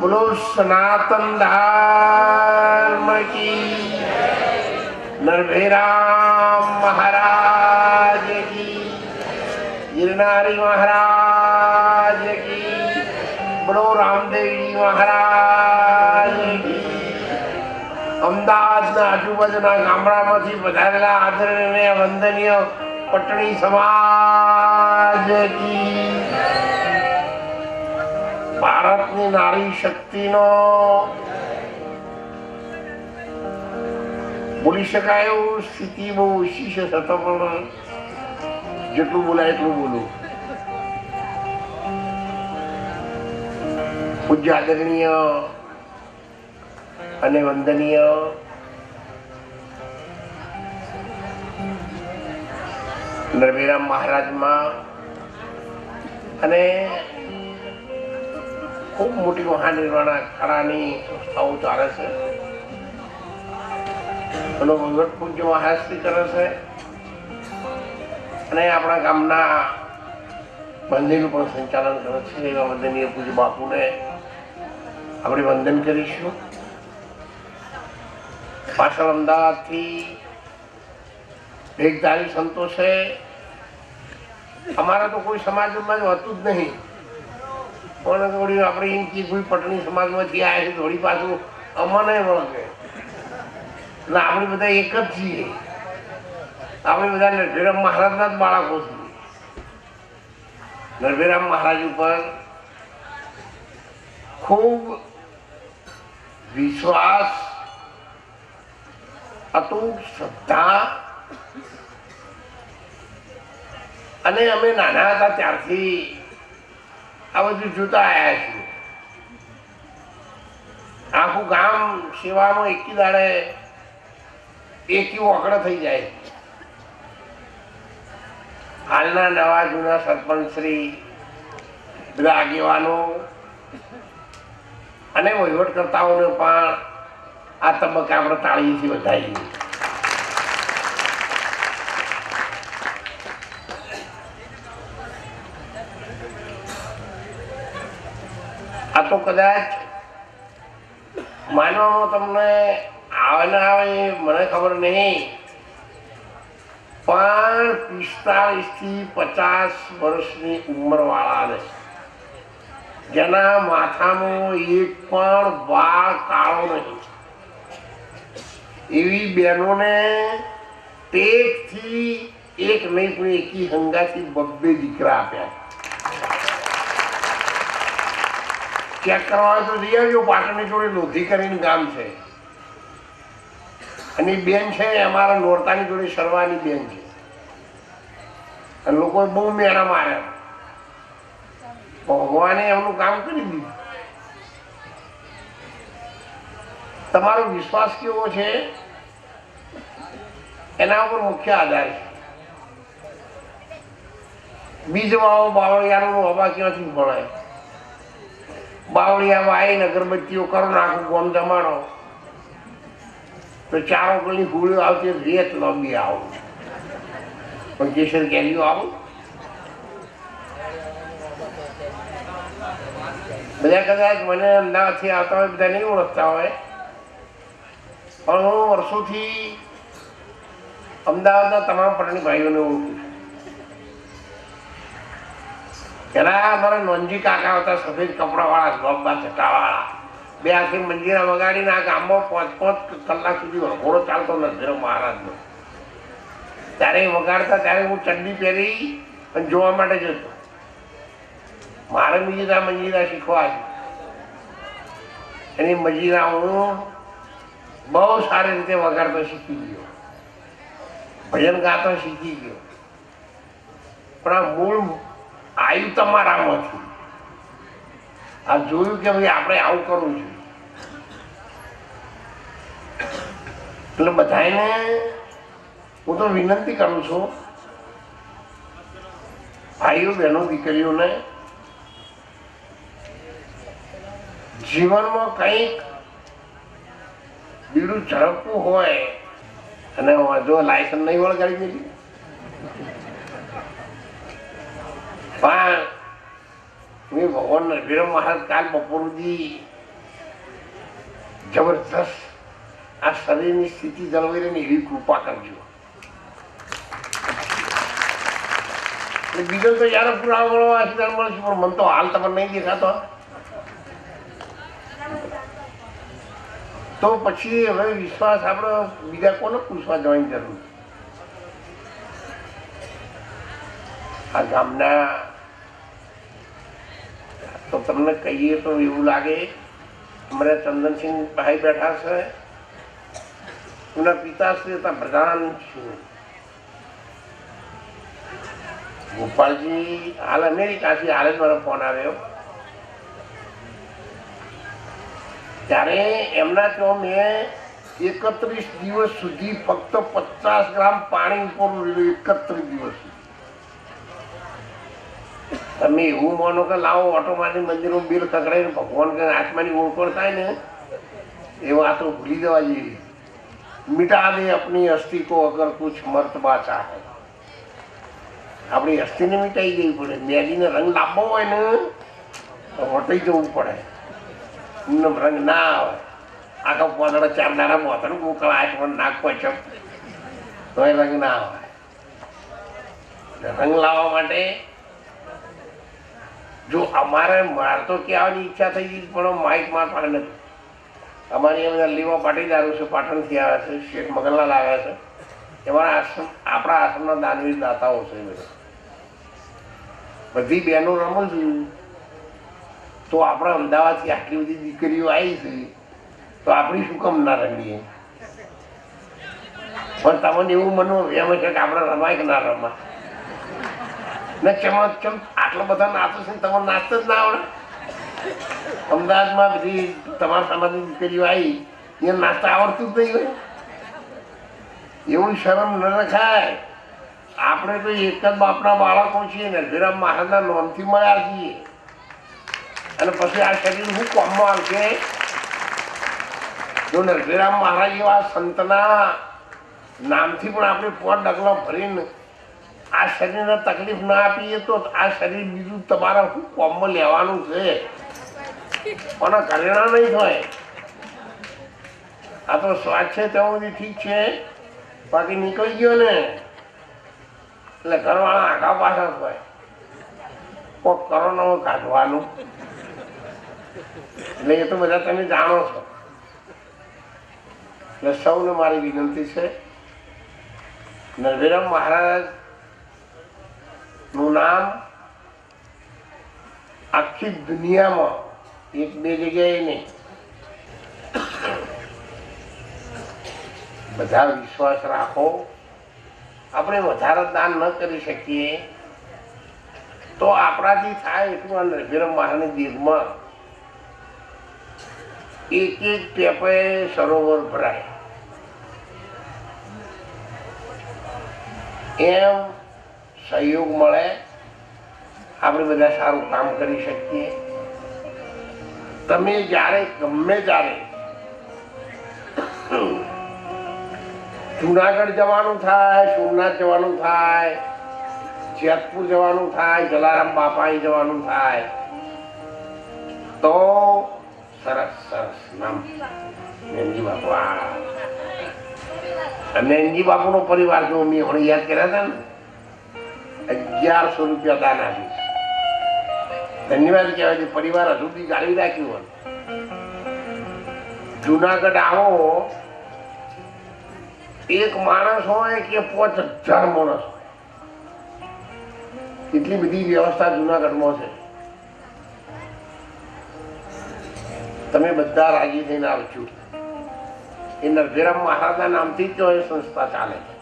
બોલો સનાતન ધર્મ કી નરભેરામ મહારાજ કી ગિરનારી મહારાજ કી બોલો રામદેવજી મહારાજ કી અમદાવાદના આજુબાજુના ગામડામાંથી પધારેલા આદરણીય, વંદનીય, પટણી સમાજ કી। ભારતની નારી શક્તિનો બોલી શકાય એવું સ્થિતિ બહુ ઓછી છે, છતાં પણ જેટલું બોલાય એટલું બોલું. પૂજ્ય આદરણીય અને વંદનીય નરભેરામ મહારાજમાં અને ખૂબ મોટી મહાનિર્વાણ અખાડાની સંસ્થાઓ ચાલે છે. એનો વહીવટ પૂજ્ય મહારાજથી કરે છે. અને આપણા ગામના મંદિરનું પણ સંચાલન કરે છે. એવા વંદનીય પૂજ્ય બાપુને આપણે વંદન કરીશું. પાછળ અમદાવાદથી ભેગધારી સંતો છે. અમારા તો કોઈ સમાજમાં જ હોતું જ નહીં. પણ થોડી આપણે કે કોઈ પટણી સમાજમાંથી આવ્યા છે, થોડી પાછું અમને વળગે. એટલે આપણે બધા એક જ છીએ. આપણે બધા નરભેરામ મહારાજના જ બાળકો છીએ. નરભેરામ મહારાજ ઉપર ખૂબ વિશ્વાસ, અતૂટ શ્રદ્ધા અને અમે નાના હતા ત્યારથી આ બધું જોતા આવ્યા છીએ. આખું ગામ સેવામાં એકી દાડે એકી વકડે થઈ જાય. હાલના નવા જૂના સરપંચ શ્રી, બધા આગેવાનો અને વહીવટકર્તાઓને પણ આ તબક્કે આપણે તાળીથી વધાવીએ આ તો કદાચ માનવામાં તમને આવે ના આવે મને ખબર નહીં, પણ પિસ્તાળીસથી પચાસ વર્ષની ઉંમરવાળાને જેના માથામાં એક પણ વાળ કાળો નહીં. એવી બહેનોને એકથી એક નહીં, પણ એકી હંગાથી બબ્બે દીકરા આપ્યા ચેક કરવા તો જઈ આવ્યો પાટણની જોડે લોધી કરીને ગામ છે. અને બેન છે, અમારા નોરતાની જોડે સરવાની બેન છે. અને લોકોએ બહુ મેળા માર્યા. ભગવાને એમનું કામ કરી દીધું. તમારો વિશ્વાસ કેવો છે? એના ઉપર મુખ્ય આધાર છે. બીજ વાવો બાવળિયાનો હવા ક્યાંથી ભણાય? બાવળિયામાં આવીને અગરબત્તીઓ કરો, નાખું ગોમ જમાડો તો ચારો ગળી ફૂલીઓ આવતી રેત લાંબી આવો. પણ કેસર કેરીઓ આવો? બધા કદાચ મને અમદાવાદથી આવતા હોય, બધા નહીં ઓળખતા હોય. પણ હું વર્ષોથી અમદાવાદના તમામ પટણી ભાઈઓને ઓળખું છું. પેલા અમારા નોંજી કાકા હતા, સફેદ કપડાવાળા ગોબા છટાવાળા બે આખી મંજીરા વગાડીને આ ગામમાં પાંચ પાંચ કલાક સુધી વરઘોડો ચાલતો નથી મહારાજનો. ત્યારે વગાડતા ત્યારે હું ચડ્ડી પહેરી અને જોવા માટે જતો. મારે મંજીરા મંજીરા શીખવા છે એની મંજીરા હું બહુ સારી રીતે વગાડતો શીખી ગયો. ભજન ગાતો શીખી ગયો. પણ આ મૂળ આવ્યું તમારામાંથી આ જોયું કે ભાઈ આપણે આવું કરવું છે. એટલે બધાને હું તો વિનંતી કરું છું, ભાઈઓ, બહેનો, દીકરીઓને જીવનમાં કંઈક બીડું ઝડપવું હોય, અને જો લાયસન્સ નહીં વળગાડી દીધી. પણ મેં ભગવાન વિરમ મહારાજ કાલ બપોર સુધી જબરજસ્ત આ શરીરની સ્થિતિ જળવાઈ રહે ને એવી કૃપા કરજો. બીજો તો યાર પુરાવા મળવા આશીર્વાદ મળશે પણ મને તો હાલ તમને નહીં દેખાતો. તો પછી હવે વિશ્વાસ આપણો બીજા કોને પૂછવા જવાની જરૂર? આ ગામના તમને કહીએ તો એવું લાગે અમારે ચંદનસિંહ ભાઈ બેઠા છે. એમના પિતાશ્રી હતા પ્રધાન ગોપાલજી, હાલ અમેરિકાથી હાલ જ મારો ફોન આવ્યો. ત્યારે એમના તો મેં એકત્રીસ દિવસ સુધી ફક્ત પચાસ ગ્રામ પાણી ઉપર એકત્રીસ દિવસ સુધી. તમે એવું માનો કે લાવો, ઓટોમાંથી મંદિરનું બિલ કકડાઈને ભગવાન કે આત્માની ઓળખ થાય ને, એ વાતો ભૂલી દેવા જેવી. મીટા દે આપણી અસ્થિ કો અગર કુછ મર્તબા ચાહે આપણી અસ્થિને મીટાઈ જવી પડે. મેદીને રંગ લાંબો હોય ને, તો વટાઈ જવું પડે. રંગ ના આવે. આખા પોતળો ચાર દાડા મોતર મોકલા આઠમાં નાખવા છે તો એ રંગ ના આવે. રંગ લાવવા માટે જો અમારે માર તો કહેવાની ઈચ્છા થઈ ગઈ, પણ માઇક માર નથી. અમારી બધા લીવા પાટીદારો છે, પાટણથી આવ્યા છે, શેઠ મગનલાલ આવ્યા છે. એમાં આશ્રમ, આપણા આશ્રમના દાનવીર દાતાઓ છે બધા. બહેનો રમું છું. તો આપણે અમદાવાદથી આટલી બધી દીકરીઓ આવી છે, તો આપણી શું કામ ના રમીએ? પણ તમને એવું મનવું એમ છે કે આપણે રમાય કે ના રમાય? ને ચમક ચમ આટલા બધા નાચો છે તમારે નાચતો જ ના આવડે. અમદાવાદમાં બધી તમારા સમાજની દીકરીઓ આવી એ નાચતા આવડતું જ નહીં હોય. એવું શરમ ન રખાય. આપણે તો એક જ બાપના બાળકો છીએ ને વિરામ મહારાજના નોમથી મળ્યા છીએ. અને પછી આ શરીર શું કોમમાં આવશે? જો નરભીરામ મહારાજ એવા સંતના નામથી પણ આપણે પોટ ડગલો ભરીને આ શરીરને તકલીફ ના આપીએ તો આ શરીર બીજું તમારા શું કોમમાં લેવાનું છે. પણ કલ્યાણ નહીં થાય. આ તો સ્વાદ છે ત્યાં સુધી ઠીક છે. બાકી નીકળી ગયો ને, એટલે ઘરવાળા આખા પાછા થાય. કોક કરો ને કાઢવાનું. એટલે એ તો બધા તમે જાણો છો. એટલે સૌને મારી વિનંતી છે. નરભીરામ મહારાજ નું નામ આખી દુનિયામાં એક બે જગ્યાએ નહીં. બધા વિશ્વાસ રાખો. આપણે વધારે દાન ન કરી શકીએ. તો આપણાથી થાય એટલું આ નરભીરામ મહારાજની દીર્ઘમાં એક એક ટેપે સરોવર ભરાય. એમ સહયોગ મળે. આપણે બધા સારું કામ કરી શકીએ. તમે જ્યારે, ગમે ત્યારે જુનાગઢ જવાનું થાય, સોમનાથ જવાનું થાય, જેતપુર જવાનું થાય, જલારામ બાપા જવાનું થાય, તો સરસ સરસ નામ. નેનજી બાપુ આ મેનજી બાપુનો પરિવાર જો મેં હમણાં યાદ કર્યા હતા ને અગિયારસો રૂપિયા દાન આપીશ. ધન્યવાદ કહેવાય છે પરિવાર બી ગાળી રાખ્યું હોય. જુનાગઢ આવો, એક માણસ હોય કે પાંચ હજાર માણસ હોય. એટલી બધી વ્યવસ્થા જુનાગઢમાં છે. તમે બધા રાજી થઈને આવજો. એ નરભેરામ મહારાજના નામથી જ સંસ્થા ચાલે છે.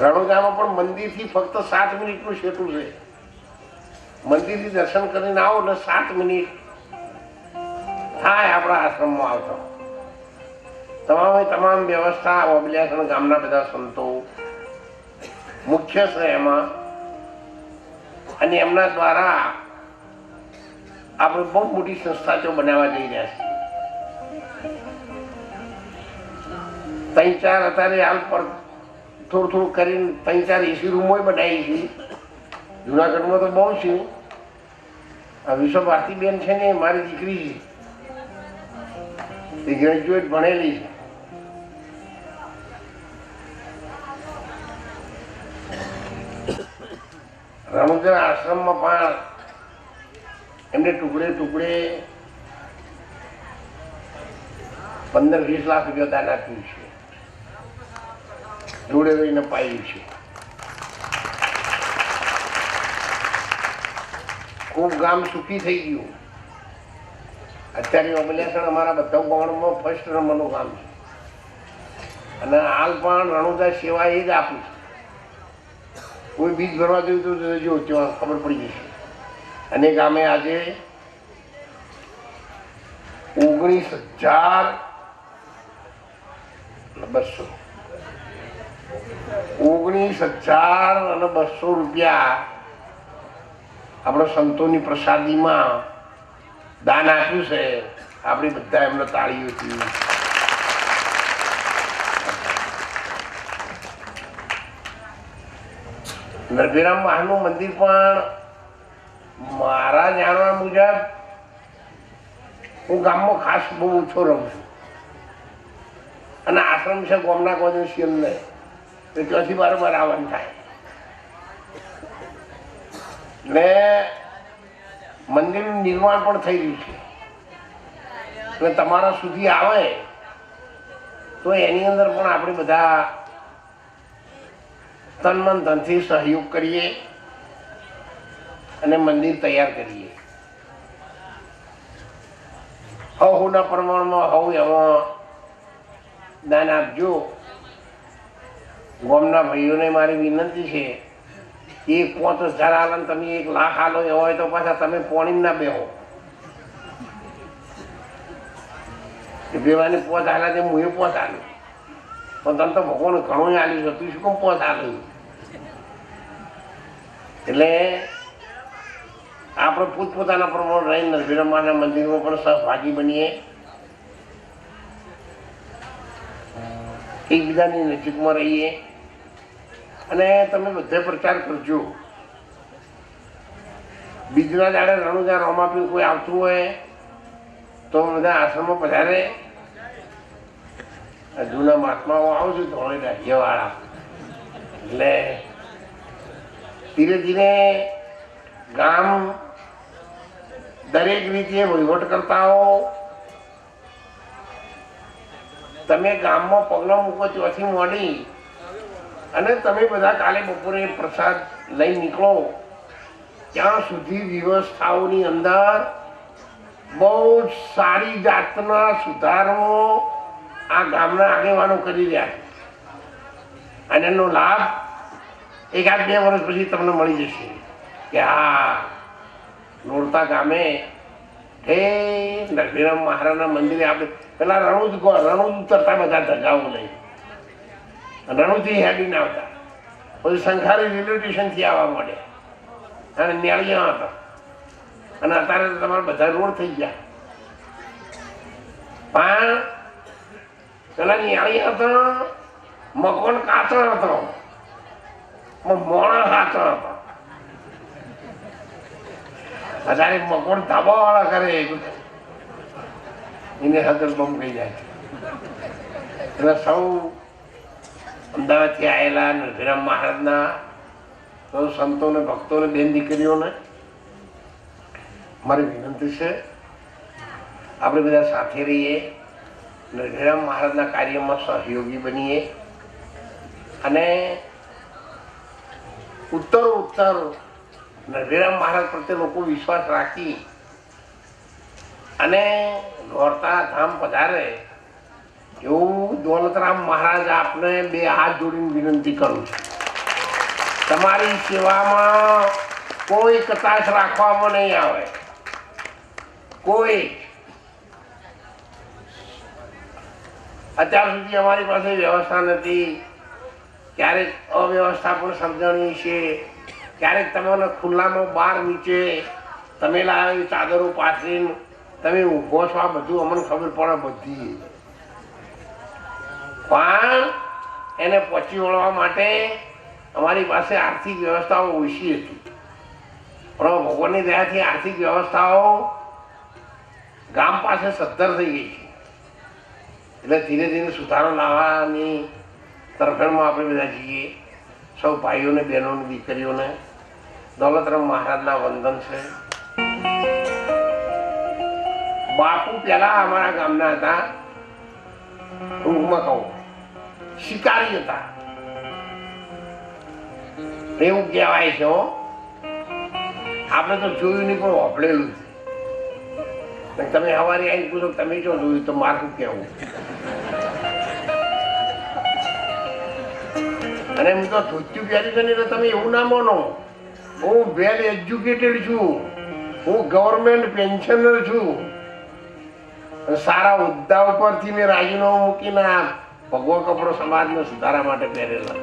રણોજામાં પણ મંદિરથી ફક્ત સાત મિનિટનું સેતુ છે. મંદિરથી દર્શન કરીને આવો એટલે સાત મિનિટ થાય આપણા આશ્રમમાં આવતો. તમામે તમામ વ્યવસ્થા ઓબલિયાસણ ગામના બધા સંતો, મુખ્ય છે એમાં. અને એમના દ્વારા આપણે બહુ મોટી સંસ્થા જો બનાવવા જઈ રહ્યા છે ત્રણ ચાર અત્યારે હાલ પર થોડું થોડું કરીને ત્રણ ચાર એસી રૂમો બનાવી છે. જુનાગઢમાં તો બહુ છે. આ વિશ્વ બેન છે ને, મારી દીકરી છે. એ ગ્રેજ્યુએટ ભણેલી છે. રમુદ્ર આશ્રમમાં પણ એમને ટુકડે ટુકડે પંદર વીસ લાખ રૂપિયા દાન આપ્યું છે. જોડે રહીને પાયું છે. ખૂબ ગામ સુખી થઈ ગયું. અત્યારે અમલ્યાસણ અમારા બધા ગામમાં ફર્સ્ટ નંબરનું ગામ છે. અને હાલ પણ રણુદા સેવા એ જ આપી છે. કોઈ બીજ ભરવા જેવું તો જો ત્યાં ખબર પડી જશે. અને ગામે આજે ઓગણીસ હજાર બસો ઓગણીસ હજાર અને બસો રૂપિયા આપણા સંતોની પ્રસાદીમાં દાન આપ્યું છે. આપણે બધા એમને તાળીઓથી નરભીરામ મહાનું મંદિર પણ મારા જાણવા મુજબ હું ગામમાં ખાસ બહુ ઓછો રહું છું. અને આશ્રમ છે ગોમના શિયમ નહીં ત્યાંથી બરાબર આવવાનું થાય. ને મંદિરનું નિર્માણ પણ થઈ રહ્યું છે. એટલે તમારા સુધી આવે, તો એની અંદર પણ આપણે બધા તન મન ધનથી સહયોગ કરીએ અને મંદિર તૈયાર કરીએ. હવના પ્રમાણમાં હવ એમાં દાન આપજો. ગામના ભાઈઓને મારી વિનંતી છે, એક પાંચ હજાર આલો તમે એક લાખ આલો, એ હોય તો પાછા તમે પોણી ના બેહો. બેવાની પોત આલ્યા તે હું એ પોત આલ્યું પણ તને તો ભગવાન ઘણું આલ્યું છે, તું શું કેમ પોત આલ્યું એટલે આપણે પોતપોતાના પ્રમાણે રહીને નરભીરમાના મંદિરમાં પણ સહભાગી બનીએ. એકબીજાની નજીકમાં રહીએ. અને તમે બધે પ્રચાર કરજો. બીજના દાડે રણુજા રોમાપી કોઈ આવતું હોય, તો બધા આશ્રમમાં પધારે. જૂના મહાત્માઓ આવશે ધોળી રાજ્યવાળા એટલે ધીરે ધીરે ગામ દરેક રીતે વહીવટ કરતાઓ તમે ગામમાં પગલા મૂકો ત્યાંથી મોડી અને તમે બધા કાલે બપોરે પ્રસાદ લઈ નીકળો. ત્યાં સુધી વ્યવસ્થાઓની અંદર બહુ સારી જાતના સુધારો આ ગામના આગેવાનો કરી રહ્યા છે. અને એનો લાભ એકાદ બે વર્ષ પછી તમને મળી જશે કે આ નોરતા ગામે હે નરભીરામ મહારાજના મંદિરે આપણે પેલા રણુજ રણુજ ઉતરતા બધા ધજાઓ લઈ. રણુથી હેડીને આવતા. પછી સંખારી રેલવે સ્ટેશનથી આવવા માંડ્યા અને ન્યાળિયા હતા અને અત્યારે તો તમારે બધા રોડ થઈ ગયા. પણ પેલા ન્યાળિયા હતો મકોન કાચો હતો મોણા કાચો હતો અત્યારે મકોન ધાબા વાળા કરે એને હદર બમ કહી જાય. એટલે સૌ અમદાવાદથી આવેલા નરભીરામ મહારાજના સૌ સંતોને, ભક્તોને, બેન દીકરીઓને મારી વિનંતી છે, આપણે બધા સાથે રહીએ નરભીરામ મહારાજના કાર્યમાં સહયોગી બનીએ. અને ઉત્તર ઉત્તર નરભીરામ મહારાજ પ્રત્યે લોકો વિશ્વાસ રાખી અને નોરતા ધામ પધારે એવું દોલતરામ મહારાજ આપને બે હાથ જોડીને વિનંતી કરું છું. તમારી સેવામાં કોઈ કતાશ રાખવામાં નહીં આવે. કોઈ. અત્યાર સુધી અમારી પાસે વ્યવસ્થા નથી. ક્યારેક અવ્યવસ્થા પણ સમજણી છે. ક્યારેક તમને ખુલ્લામાં બાર નીચે, તમે લાવી ચાદરો પાથરીને તમે ઊભો છો, આ બધું અમને ખબર પડે બધી. પણ એને પહોંચી વળવા માટે અમારી પાસે આર્થિક વ્યવસ્થાઓ ઓછી હતી. પણ ભગવાનની દયાથી આર્થિક વ્યવસ્થાઓ ગામ પાસે સદ્ધર થઈ ગઈ છે. એટલે ધીરે ધીરે સુધારો લાવવાની તરફેણમાં આપણે બધા જઈએ. સૌ ભાઈઓને, બહેનોને, દીકરીઓને દોલતરામ મહારાજના વંદન છે. બાપુ પહેલા અમારા ગામના હતા. ટૂંકમાં કહું, શિકારી હતા. એવું કહેવાય છે આપણે તો જોયું નહીં, પણ વાપરેલું છે. તમે સવારે આવીને પૂછો, તમે જો જોયું, તો મારું કેવું અને હું તો ધોત્યું પહેરી છે ને તમે એવું ના માનો. હું વેલ એજ્યુકેટેડ છું. હું ગવર્મેન્ટ પેન્શનર છું. સારા હોદ્દા ઉપરથી મેં રાજીનામું મૂકીને આ ભગવો કપડો સમાજનો સુધારા માટે પહેરેલા.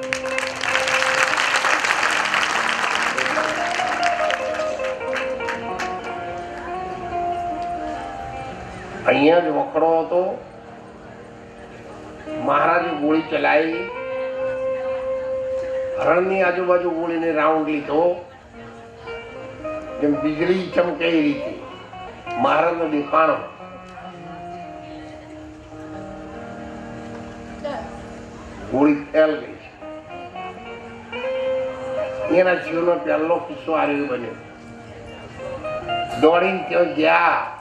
અહીંયા જ વખડો હતો. મહારાજે ગોળી ચલાવી. હરણની આજુબાજુ ઉડીને રાઉન્ડ લીધો. જેમ વીજળી ચમકે એ રીતે મહારાજનો દેખાણો. ગોળી ફેલ ગઈ એના જીવનનો પહેલો કિસ્સો આવ્યો બન્યો. દોડીને ત્યાં ગયા.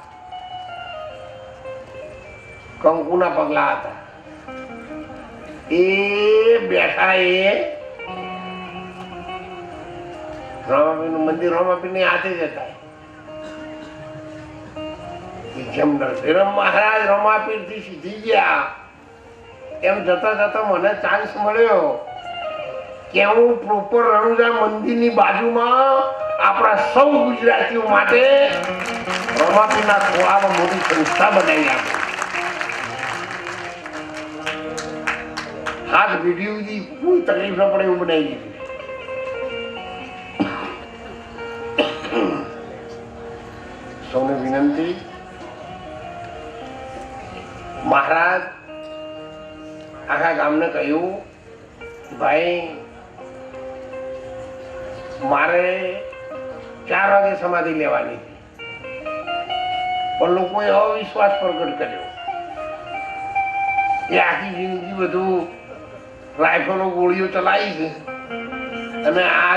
કંકુના પગલા હતા. એ બેઠા એ રામાપીરનું મંદિર રામાપીરની હાથે જ હતા. જેમ નરસિંહ મહારાજ રમાપીરથી સીધી ગયા. એમ જતા જતા મને ચાન્સ મળ્યો કે હું પ્રોપર રણુજા મંદિરની બાજુમાં આપણા સૌ ગુજરાતીઓ માટે રમાપીરના ખોળામાં મોટી સંસ્થા બનાવી આપી. હાથ વીડિયો દી કોઈ તકલીફ ન પડે એવું બનાવી દીધું. વિનંતી મહારાજ, આખા ગામને કહ્યું, ભાઈ, મારે ચાર વાગે સમાધિ લેવાની પણ લોકોએ અવિશ્વાસ પ્રગટ કર્યો. એ આખી જિંદગી બધું રાઇફલો ગોળીઓ ચલાવી છે. અને આ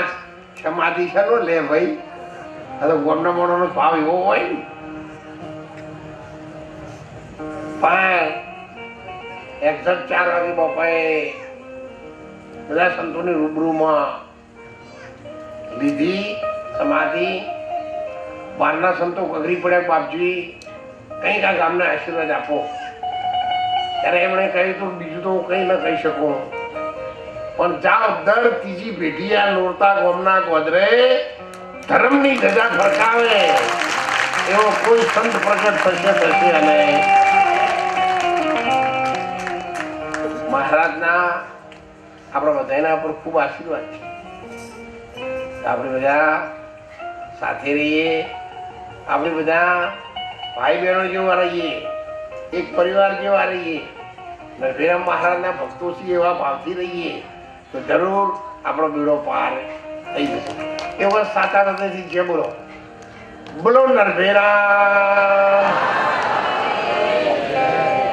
સમાધિ છે લે ભાઈ. હવે તો ગોમના મોડાનો ભાવ એવો હોય ને પણ એક્ઝેક્ટ ચાર રૂબરૂમાં લીધી, સમાધિ. બહારના સંતો કગરી પડ્યા બાપજી કંઈક આ ગામને આશીર્વાદ આપો. ત્યારે એમણે કહ્યું તો બીજું તો હું કંઈ ન કહી શકું. પણ જાઓ, દર ત્રીજી પેઢી નોરતા ગોમના ગોદરે ધર્મની ધજા ફરકાવે. એવો કોઈ સંત પ્રગટ થશે થશે અને મહારાજના આપણા બધાના ઉપર ખૂબ આશીર્વાદ છે. આપણે બધા સાથે રહીએ, આપણે બધા ભાઈ બહેનો જેવા રહીએ, એક પરિવાર જેવા રહીએ નરભીરામ મહારાજના ભક્તો શ્રી એવા ભાવથી રહીએ, તો જરૂર આપણો બીડો પાર થઈ જશે. એવા સાચા હૃદયથી જે બોલો બોલો નરભેરા.